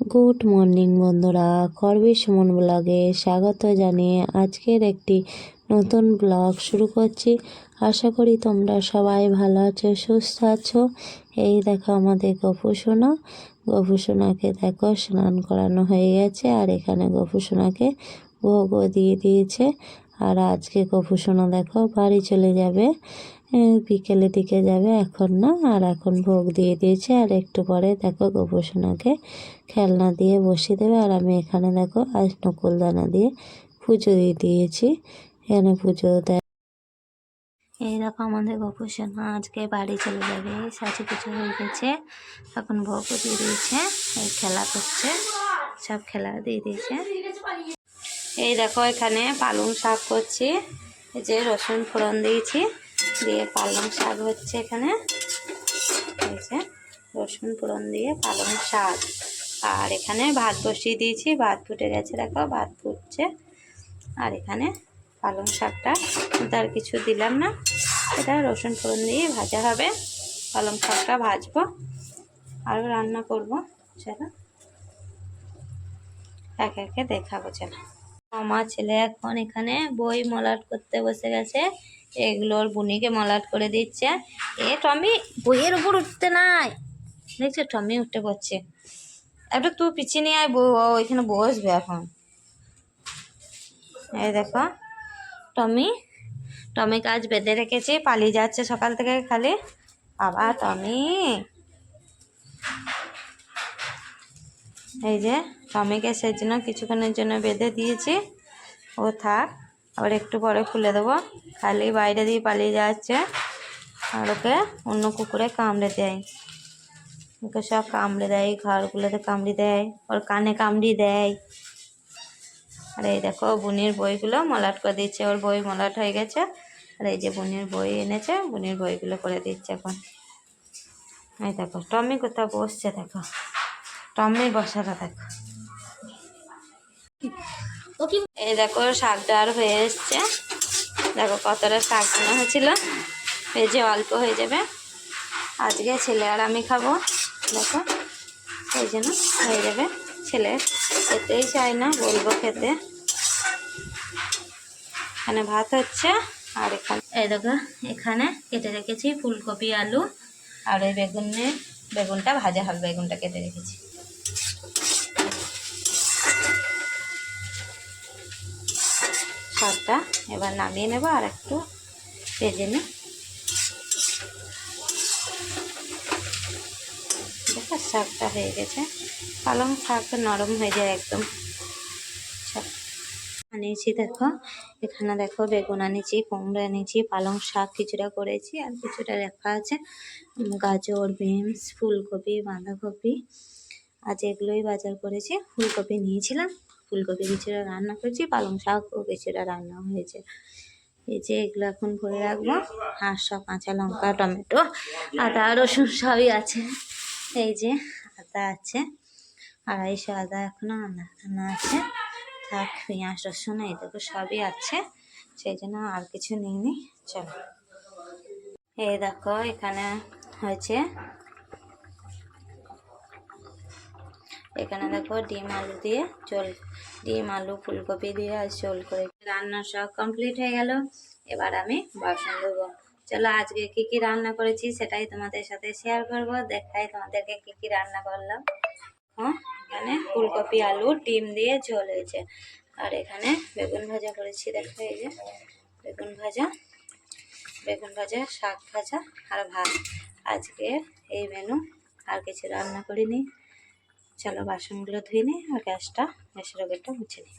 Good morning বন্ধুরা করবি সুমন ব্লগে স্বাগত জানিয়ে আজকের একটি নতুন ব্লগ শুরু করছি। আশা করি তোমরা সবাই ভালো আছো, সুস্থ আছো। এই দেখো আমাদের গপু সোনা। গপু সোনাকে দেখো স্নান করানো হয়ে গেছে আর এখানে গপু সোনাকে ভোগও দিয়ে দিয়েছে। আর আজকে গপু সোনা, দেখো, বাড়ি চলে যাবে বিকেলের দিকে যাবে, এখন না, আর এখন ভোগ দিয়ে দিয়েছে, আর একটু পরে দেখো গপু সোনাকে খেলনা দিয়ে বসিয়ে দেবে, আর আমি এখানে দেখো আজ নকুলদানা দিয়ে পুজো দিয়ে দিয়েছি, এখানে পুজো দেয়। এই দেখো আমাদের গপু সোনা আজকে বাড়ি চলে যাবে, সাজি পুজো হয়ে গেছে, এখন ভোগও দিয়ে দিয়েছে, এই খেলা করছে, সব খেলা দিয়ে দিয়েছে। এই দেখো এখানে পালং শাক করছি। এই যে রসুন ফোড়ন দিয়েছি, দিয়ে পালং শাক হচ্ছে এখানে। এই যে রসুন ফোড়ন দিয়ে পালং শাক। আর এখানে ভাত বসিয়ে দিয়েছি, ভাত ফুটে গেছে দেখো, ভাত ফুটছে। আর এখানে পালং শাকটা তার কিছু দিলাম না। এটা রসুন ফোড়ন দিয়ে ভাজা হবে। পালং শাকটা ভাজবো আরও রান্না করব, চলো। একে একে দেখাবো, চলো। আমার ছেলে এখন এখানে বই মলাট করতে বসে গেছে। এগুলোর বুনিকে মলাট করে দিচ্ছে। এ টমি, বইয়ের উপর উঠতে নাই। দেখছ, টমি উঠতে পড়ছে একটু তুই পিছিয়ে নিয়ে আয় বউ, ও এখানে বসবে এখন। এই দেখো, টমি টমি কাজ বেঁধে রেখেছি, পালিয়ে যাচ্ছে সকাল থেকে খালি। বাবা, টমি। এই যে, টমিকে সেই জন্য কিছুক্ষণের জন্য বেঁধে দিয়েছি। ও থাক, আবার একটু পরে খুলে দেবো। খালি বাইরে দিয়ে পালিয়ে যাচ্ছে। আর ওকে অন্য কুকুরে কামড়ে দেয়। ওকে সব কামড়ে দেয়, ঘরগুলোতে কামড়ে দেয়, ওর কানে কামড়ি দেয়। আর এই দেখো, বুনির বইগুলো মলাট করে দিচ্ছে। ওর বই মলাট হয়ে গেছে। আর এই যে বুনির বই এনেছে, বুনির বইগুলো করে দিচ্ছে এখন। এই দেখো টমি কোথাও বসছে, দেখো। টমির বসাটা দেখো। এই দেখো শাকটা আর হয়ে এসছে। দেখো কতটা শাক মনে হয়েছিল। ভেজে অল্প হয়ে যাবে। আজকে ছেলে আর আমি খাব। দেখো এই জন্য হয়ে যাবে ছেলে। খেতেই চায় না বলব খেতে। এখানে ভাত হচ্ছে আর এখানে এই দেখো এখানে কেটে রেখেছি ফুলকপি আলু। আর ওই বেগুনের বেগুনটা ভাজা হবে বেগুনটা কেটে রেখেছি। শাকটা এবার নামিয়ে নেব আর একটু ভেজে নিই। শাকটা হয়ে গেছে। পালং শাকটা নরম হয়ে যায় একদম। শাক আনিয়েছি দেখো, এখানে দেখো বেগুন আনিয়েছি, কুমড়ো এনেছি পালং শাক কিছুটা করেছি আর কিছুটা রাখা আছে। গাজর, বিনস, ফুলকপি, বাঁধাকপি, আজ এগুলোই বাজার করেছি, ফুলকপি নিয়েছিলাম। ফুলকপি কিছুটা রান্না করেছি, পালং শাকও কিছুটা রান্না হয়েছে। এই যে এগুলো এখন ভরে রাখব। আর সব কাঁচা লঙ্কা, টমেটো, আদা, রসুন সবই আছে। এই যে আদা আছে। আড়াইশো আদা এখনও আনা আছে। থাক, পেঁয়াজ, রসুন, এই দেখো সবই আছে। সেই জন্য আর কিছু নিইনি চলো। এই দেখো, এখানে হয়েছে এখানে দেখো ডিম আলু দিয়ে চল ডিম, আলু, ফুলকপি দিয়ে আর চোল করে রান্না সব কমপ্লিট হয়ে গেল। এবার আমি বাসন ধোবো। চলো আজকে কি কি রান্না করেছি সেটাই তোমাদের সাথে শেয়ার করব। দেখাই তোমাদেরকে কি কি রান্না করলাম। হ্যাঁ এখানে ফুলকপি, আলু, ডিম দিয়ে ঝোল হয়েছে। আর এখানে বেগুন ভাজা করেছি, দেখো এই যে। বেগুন ভাজা বেগুন ভাজা, শাক ভাজা আর ভাত। আজকে এই মেনু আর কিছু রান্না করিনি। চলো বাসনগুলো ধুয়ে নিই আর গ্যাসটা, গ্যাসের ওভেনটা মুছে নিই।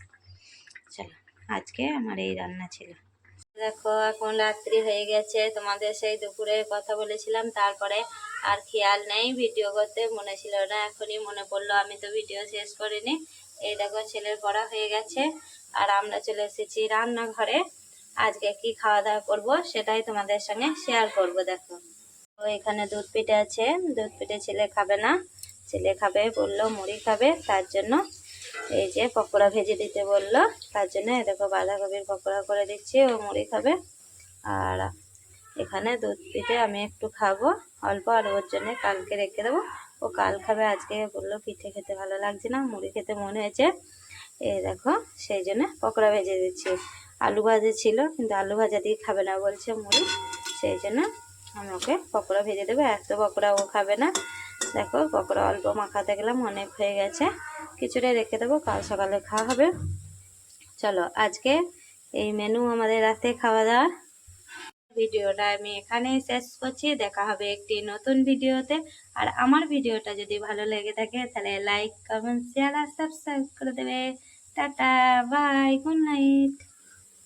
চলো, আজকে আমার এই রান্না ছিল। দেখো, এখন রাত্রি হয়ে গেছে। তোমাদের সেই দুপুরে কথা বলেছিলাম, তারপরে আর খেয়াল নেই, ভিডিও করতে মনে ছিল না, এখনই মনে পড়ল, আমি তো ভিডিও শেষ করিনি। এই দেখো, ছেলের পড়া হয়ে গেছে, আর আমরা চলে এসেছি রান্নাঘরে। আজকে কি খাওয়া দাওয়া করব সেটাই তোমাদের সঙ্গে শেয়ার করব, দেখো। এখানে দুধ পিঠে আছে, দুধ পিঠে ছেলে খাবে না। ছেলে খাবে, বলল, মুড়ি খাবে, তার জন্য এই যে পকোড়া ভেজে দিতে বলল। তার জন্য দেখো বাঁধাকপির পকোড়া করে দিচ্ছি, ও মুড়ি খাবে। আর এখানে দুধ পিঠে আমি একটু খাব, অল্প, আর ওর জন্য কালকে রেখে দেবো। ও কাল খাবে, আজকে বলল, পিঠে খেতে ভালো লাগছে না, মুড়ি খেতে মনে হয়েছে। এ দেখো, সেই জন্য পকোড়া ভেজে দিচ্ছি। আলু ভাজা ছিল, কিন্তু আলু ভাজা দিয়ে খাবে না বলছে মুড়ি। সেই জন্য আমি ওকে পকোড়া ভেজে দেবো, এত পকোড়া ও খাবে না। দেখো, পকোড়া অল্প মাখাতে গেলাম, অনেক হয়ে গেছে। কিছুটা রেখে দেবো, কাল সকালে খাওয়া হবে। চলো, আজকে এই মেনু আমাদের রাতে খাওয়া দাওয়া ভিডিওটা আমি এখানেই শেষ করছি। দেখা হবে একটি নতুন ভিডিওতে। আর আমার ভিডিওটা যদি ভালো লেগে থাকে, তাহলে লাইক কমেন্ট শেয়ার আর সাবস্ক্রাইব করে দেবে। Tata bye good night